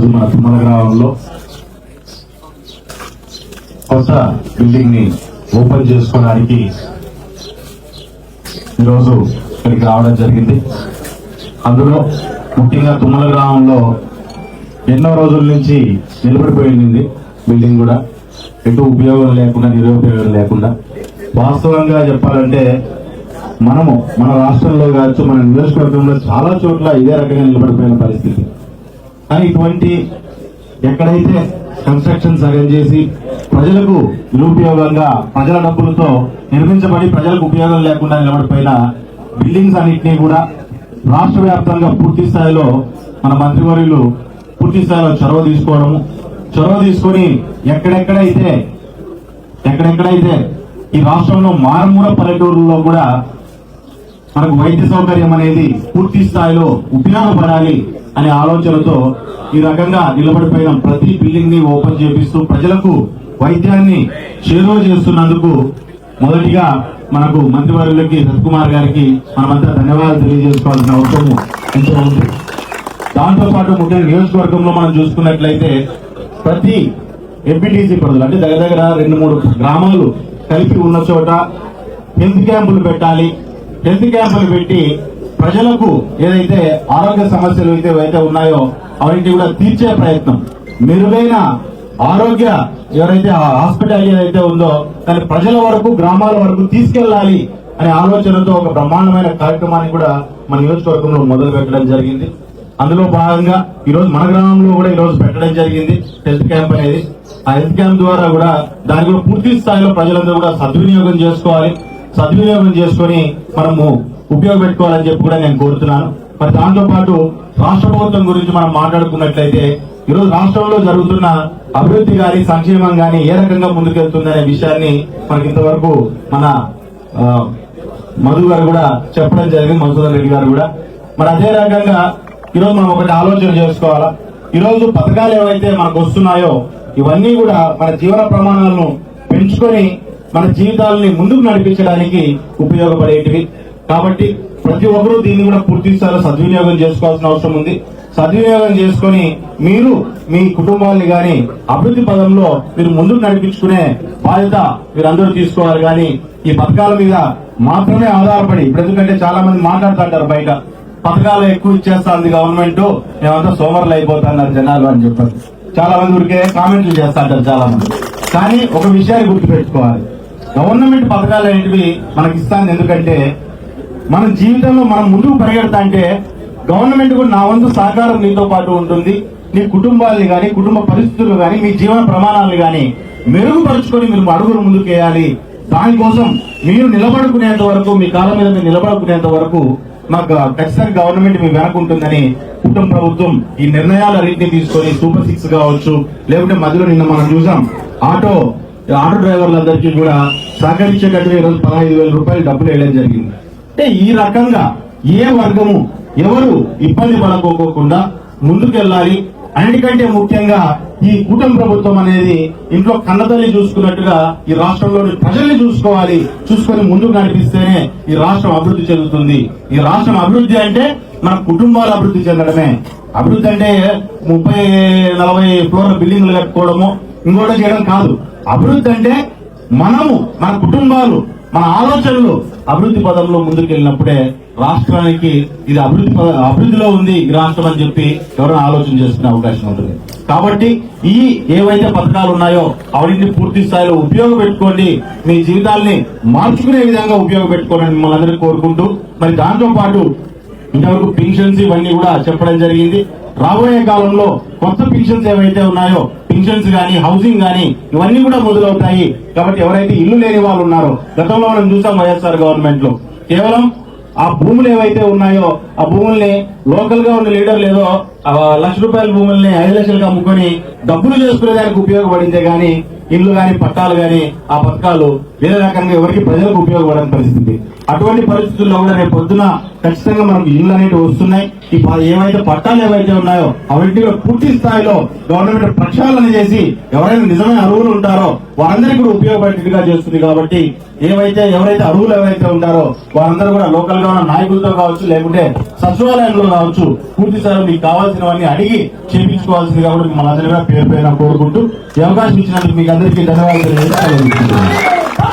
ఈరోజు మన తుమ్మల గ్రామంలో కొత్త బిల్డింగ్ని ఓపెన్ చేసుకోవడానికి ఈరోజు ఇక్కడికి రావడం జరిగింది. అందులో ముఖ్యంగా తుమ్మల గ్రామంలో ఎన్నో రోజుల నుంచి నిలబడిపోయింది బిల్డింగ్ కూడా. ఎటు ఉపయోగం లేకుండా నిరుపయోగం లేకుండా. వాస్తవంగా చెప్పాలంటే మనము మన రాష్ట్రంలో కావచ్చు మన నియోజకవర్గంలో చాలా చోట్ల ఇదే రకంగా నిలబడిపోయిన పరిస్థితి. కానీ ఇటువంటి ఎక్కడైతే కన్స్ట్రక్షన్ సగం చేసి ప్రజలకు నిరుపయోగంగా ప్రజల డబ్బులతో నిర్మించబడి ప్రజలకు ఉపయోగం లేకుండా నిలబడిపోయిన బిల్డింగ్స్ అన్నింటినీ కూడా రాష్ట్ర వ్యాప్తంగా పూర్తి స్థాయిలో మన మంత్రివర్యులు పూర్తి స్థాయిలో చొరవ తీసుకోవడము. చొరవ తీసుకొని ఎక్కడెక్కడైతే ఎక్కడెక్కడైతే ఈ రాష్ట్రంలో మారుమూల పల్లెటూరులో కూడా మనకు వైద్య సౌకర్యం అనేది పూర్తి స్థాయిలో ఉపయోగపడాలి అనే ఆలోచనతో ఈ రకంగా నిలబడిపోయిన ప్రతి బిల్డింగ్ని ఓపెన్ చేపిస్తూ ప్రజలకు వైద్యాన్ని చేరువ చేస్తున్నందుకు మొదటిగా మనకు మంత్రివర్యులకి సత్కుమార్ గారికి మనమంతా ధన్యవాదాలు తెలియజేసుకోవాల్సిన అవసరం ఎంతో ఉంది. దాంతోపాటు ముఖ్యంగా నియోజకవర్గంలో మనం చూసుకున్నట్లయితే ప్రతి ఎంపీటీసీ పరిధులు అంటే దగ్గర దగ్గర రెండు మూడు గ్రామాలు కలిపి ఉన్న చోట హెల్త్ క్యాంపులు పెట్టాలి. హెల్త్ క్యాంపులు పెట్టి ప్రజలకు ఏదైతే ఆరోగ్య సమస్యలు అయితే అయితే ఉన్నాయో అవన్నీ కూడా తీర్చే ప్రయత్నం. మెరుగైన ఆరోగ్య ఎవరైతే హాస్పిటల్ ఏదైతే ఉందో దాన్ని ప్రజల వరకు గ్రామాల వరకు తీసుకెళ్ళాలి అనే ఆలోచనతో ఒక బ్రహ్మాండమైన కార్యక్రమాన్ని కూడా మన నియోజకవర్గంలో మొదలు పెట్టడం జరిగింది. అందులో భాగంగా ఈ రోజు మన గ్రామంలో కూడా ఈ రోజు పెట్టడం జరిగింది హెల్త్ క్యాంప్ అనేది. ఆ హెల్త్ క్యాంప్ ద్వారా కూడా దాని కూడా పూర్తి స్థాయిలో ప్రజలందరూ కూడా సద్వినియోగం చేసుకోవాలి. సద్వినియోగం చేసుకొని మనము ఉపయోగపెట్టుకోవాలని చెప్పి కూడా నేను కోరుతున్నాను. మరి దాంతో పాటు రాష్ట్ర ప్రభుత్వం గురించి మనం మాట్లాడుకున్నట్లయితే ఈ రోజు రాష్ట్రంలో జరుగుతున్న అభివృద్ధి కానీ సంక్షేమం కానీ ఏ రకంగా ముందుకెళ్తుందనే విషయాన్ని మనకి ఇంతవరకు మన మధు గారు కూడా చెప్పడం జరిగింది మధుసూదన్ రెడ్డి గారు కూడా. మరి అదే రకంగా ఈరోజు మనం ఒకటి ఆలోచన చేసుకోవాలా? ఈరోజు పథకాలు ఏవైతే మనకు వస్తున్నాయో ఇవన్నీ కూడా మన జీవన ప్రమాణాలను పెంచుకొని మన జీవితాలని ముందుకు నడిపించడానికి ఉపయోగపడేటివి. కాబట్టి ప్రతి ఒక్కరూ దీన్ని కూడా పూర్తి స్థాయిలో సద్వినియోగం చేసుకోవాల్సిన అవసరం ఉంది. సద్వినియోగం చేసుకొని మీరు మీ కుటుంబాన్ని కానీ అభివృద్ధి పదంలో మీరు ముందుకు నడిపించుకునే బాధ్యత మీరందరూ తీసుకోవాలి. కానీ ఈ పథకాల మీద మాత్రమే ఆధారపడి ఎందుకంటే చాలా మంది మాట్లాడుతుంటారు బయట పథకాలు ఎక్కువ ఇచ్చేస్తుంది గవర్నమెంట్ మేమంతా సోమరులు అయిపోతున్నారు జనాలు అని చెప్పారు చాలా మంది ఊరికే కామెంట్లు చేస్తుంటారు చాలా మంది కానీ ఒక విషయాన్ని గుర్తుపెట్టుకోవాలి. గవర్నమెంట్ పథకాలు అనేటివి మనకి ఇస్తాను ఎందుకంటే మన జీవితంలో మనం ముందుకు పరిగెడతా అంటే గవర్నమెంట్ కూడా నా వంతు సహకారం నీతో పాటు ఉంటుంది. నీ కుటుంబాలని కానీ కుటుంబ పరిస్థితులు కానీ మీ జీవన ప్రమాణాలను కానీ మెరుగుపరుచుకొని మీరు అడుగులు ముందుకేయాలి. దానికోసం మీరు నిలబడుకునేంత వరకు మీ కాలం మీద మీరు నిలబడుకునేంత వరకు మాకు ఖచ్చితంగా గవర్నమెంట్ మీ వెనక ఉంటుందని కుటుంబ ప్రభుత్వం ఈ నిర్ణయాలన్నింటినీ తీసుకొని సూపర్ సిక్స్ కావచ్చు లేకుంటే మధ్యలో నిన్న మనం చూసాం. ఆటో ఆటో డ్రైవర్లందరికీ కూడా సహకరించేటట్టుగా ఈరోజు పదహైదు వేల రూపాయలు డబ్బులు వేయడం జరిగింది. అంటే ఈ రకంగా ఏ వర్గము ఎవరు ఇబ్బంది పడకోకుండా ముందుకెళ్ళాలి. అన్నిటికంటే ముఖ్యంగా ఈ కూటమి ప్రభుత్వం అనేది ఇంట్లో కన్నతల్లి చూసుకున్నట్టుగా ఈ రాష్ట్రంలోని ప్రజల్ని చూసుకోవాలి. చూసుకొని ముందుకు నడిపిస్తేనే ఈ రాష్ట్రం అభివృద్ధి చెందుతుంది. ఈ రాష్ట్రం అభివృద్ధి అంటే మన కుటుంబాలు అభివృద్ధి చెందడమే. అభివృద్ధి అంటే ముప్పై నలభై ఫ్లోర్ల బిల్డింగ్లు కట్టుకోవడము ఇంకోటి చేయడం కాదు. అభివృద్ధి అంటే మనము మన కుటుంబాలు మన ఆలోచనలు అభివృద్ధి పదంలో ముందుకెళ్ళినప్పుడే రాష్ట్రానికి ఇది అభివృద్ధి పద- అభివృద్ధిలో ఉంది ఈ రాష్ట్రం అని చెప్పి ఎవరైనా ఆలోచన చేసుకునే అవకాశం ఉంటుంది. కాబట్టి ఈ ఏవైతే పథకాలు ఉన్నాయో అవన్నీ పూర్తి స్థాయిలో ఉపయోగపెట్టుకోండి. మీ జీవితాల్ని మార్చుకునే విధంగా ఉపయోగపెట్టుకోవాలని మిమ్మల్ని అందరినీ కోరుకుంటూ మరి దాంతో పాటు ఇంతవరకు పెన్షన్స్ ఇవన్నీ కూడా చెప్పడం జరిగింది. రాబోయే కాలంలో కొత్త పెన్షన్స్ ఏవైతే ఉన్నాయో పింఛన్స్ కానీ హౌసింగ్ కానీ ఇవన్నీ కూడా మొదలవుతాయి. కాబట్టి ఎవరైతే ఇల్లు లేని వాళ్ళు ఉన్నారో గతంలో మనం చూసాం వైఎస్ఆర్ గవర్నమెంట్లో. కేవలం ఆ భూములు ఏవైతే ఉన్నాయో ఆ భూముల్ని లోకల్గా ఉన్న లీడర్లు ఏదో ఆ లక్ష రూపాయల భూముల్ని ఐదు లక్షలుగా అమ్ముకొని డబ్బులు చేసుకునేదానికి ఉపయోగపడిందే గానీ ఇల్లు కానీ పట్టాలు కానీ ఆ పథకాలు వేరే రకంగా ఎవరికి ప్రజలకు ఉపయోగపడని పరిస్థితి. అటువంటి పరిస్థితుల్లో కూడా రేపు పొద్దున ఖచ్చితంగా మనకు ఇల్లు అనేవి వస్తున్నాయి. ఈ ఏవైతే పట్టాలు ఏవైతే ఉన్నాయో అవన్నీ పూర్తి స్థాయిలో గవర్నమెంట్ ప్రక్షాళన చేసి ఎవరైనా నిజమైన అరువులు ఉంటారో వారందరికీ కూడా ఉపయోగపడేట్టుగా చేస్తుంది కాబట్టి ఏవైతే ఎవరైతే అరువులు ఎవరైతే ఉంటారో వారందరూ కూడా లోకల్గా ఉన్న నాయకులతో కావచ్చు లేకుంటే సచివాలయంలో కావచ్చు పూర్తి స్థాయిలో మీకు కావాల్సినవన్నీ అడిగి చేయించుకోవాల్సింది కాబట్టి మనందరికీ కూడా పేరు పేరున కోరుకుంటూ ఈ అవకాశం ఇచ్చినందుకు మీకు అందరికీ ధన్యవాదాలు తెలియజేస్తూ